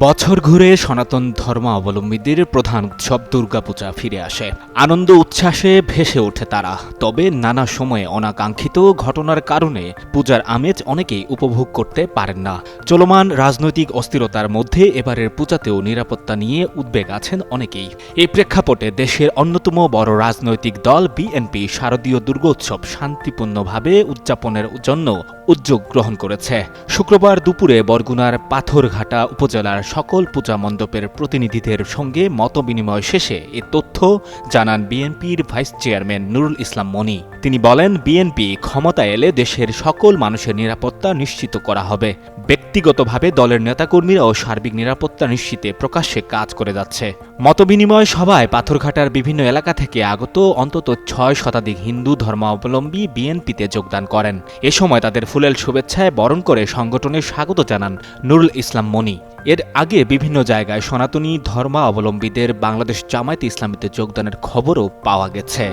বছর ঘুরে সনাতন ধর্মাবলম্বীদের প্রধান উৎসব দুর্গাপূজা ফিরে আসে। আনন্দ উচ্ছ্বাসে ভেসে ওঠে তারা। তবে নানা সময়ে অনাকাঙ্ক্ষিত ঘটনার কারণে পূজার আমেজ অনেকেই উপভোগ করতে পারেন না। চলমান রাজনৈতিক অস্থিরতার মধ্যে এবারের পূজাতেও নিরাপত্তা নিয়ে উদ্বেগ আছেন অনেকেই। এই প্রেক্ষাপটে দেশের অন্যতম বড় রাজনৈতিক দল বিএনপি শারদীয় দুর্গোৎসব শান্তিপূর্ণভাবে উদযাপনের জন্য উদ্যোগ গ্রহণ করেছে। শুক্রবার দুপুরে বরগুনার পাথরঘাটা উপজেলার সকল পূজা মণ্ডপের প্রতিনিধিদের সঙ্গে মতবিনিময় শেষে এ তথ্য জানান বিএনপির ভাইস চেয়ারম্যান নুরুল ইসলাম মনি। তিনি বলেন, বিএনপি ক্ষমতায় এলে দেশের সকল মানুষের নিরাপত্তা নিশ্চিত করা হবে। ব্যক্তিগতভাবে দলের নেতাকর্মীরাও সার্বিক নিরাপত্তা নিশ্চিতে প্রকাশ্যে কাজ করে যাচ্ছে। মতবিনিময় সভায় পাথরঘাটার বিভিন্ন এলাকা থেকে আগত অন্তত ছয় শতাধিক হিন্দু ধর্মাবলম্বী বিএনপিতে যোগদান করেন। এ সময় তাদের ফুলেল শুভেচ্ছায় বরণ করে সংগঠনে স্বাগত জানান নুরুল ইসলাম মনি। এর আগে বিভিন্ন জায়গায় সনাতনী ধর্মাবলম্বীদের বাংলাদেশ জামায়াতে ইসলামীতে যোগদানের খবরও পাওয়া গেছে।